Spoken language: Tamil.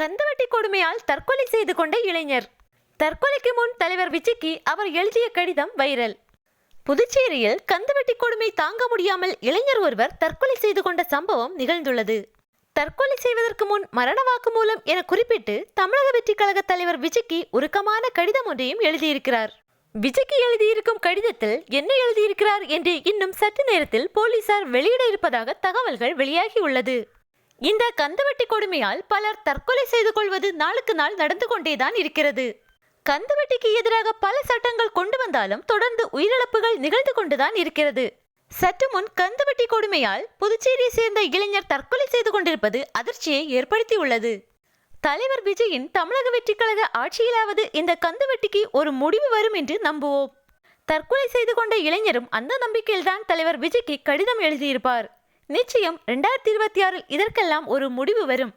கந்தவட்டி கொடுமையால் தற்கொலை செய்து கொண்ட இளைஞர். தற்கொலைக்கு முன் தலைவர் விஜய்க்கு அவர் எழுதிய கடிதம் வைரல். புதுச்சேரியில் கந்துவட்டி கொடுமை தாங்க முடியாமல் இளைஞர் ஒருவர் தற்கொலை செய்து கொண்ட சம்பவம் நிகழ்ந்துள்ளது. தற்கொலை செய்வதற்கு முன் மரண வாக்குமூலம் என குறிப்பிட்டு தமிழக வெற்றி கழக தலைவர் விஜய்க்கு உருக்கமான கடிதம் ஒன்றையும் எழுதியிருக்கிறார். விஜய்க்கு எழுதியிருக்கும் கடிதத்தில் என்ன எழுதியிருக்கிறார் என்று இன்னும் சற்று நேரத்தில் போலீசார் வெளியிட இருப்பதாக தகவல்கள் வெளியாகியுள்ளது இந்த கந்துவட்டி கொடுமையால் பலர் தற்கொலை செய்து கொள்வது நாளுக்கு நாள் நடந்து கொண்டேதான் இருக்கிறது. கந்துவட்டிக்கு எதிராக பல சட்டங்கள் கொண்டு வந்தாலும் தொடர்ந்து உயிரிழப்புகள் நிகழ்ந்து கொண்டுதான் இருக்கிறது. சற்று முன் கந்துவட்டி கொடுமையால் புதுச்சேரியை சேர்ந்த இளைஞர் தற்கொலை செய்து கொண்டிருப்பது அதிர்ச்சியை ஏற்படுத்தியுள்ளது. தலைவர் விஜயின் தமிழக வெற்றிக்கழக ஆட்சியிலாவது இந்த கந்துவட்டிக்கு ஒரு முடிவு வரும் என்று நம்புவோம். தற்கொலை செய்து கொண்ட இளைஞரும் அந்த நம்பிக்கையில்தான் தலைவர் விஜய்க்கு கடிதம் எழுதியிருப்பார். நிச்சயம் ரெண்டாயிரத்தி இருபத்தி ஆறில் இதற்கெல்லாம் ஒரு முடிவு வரும்.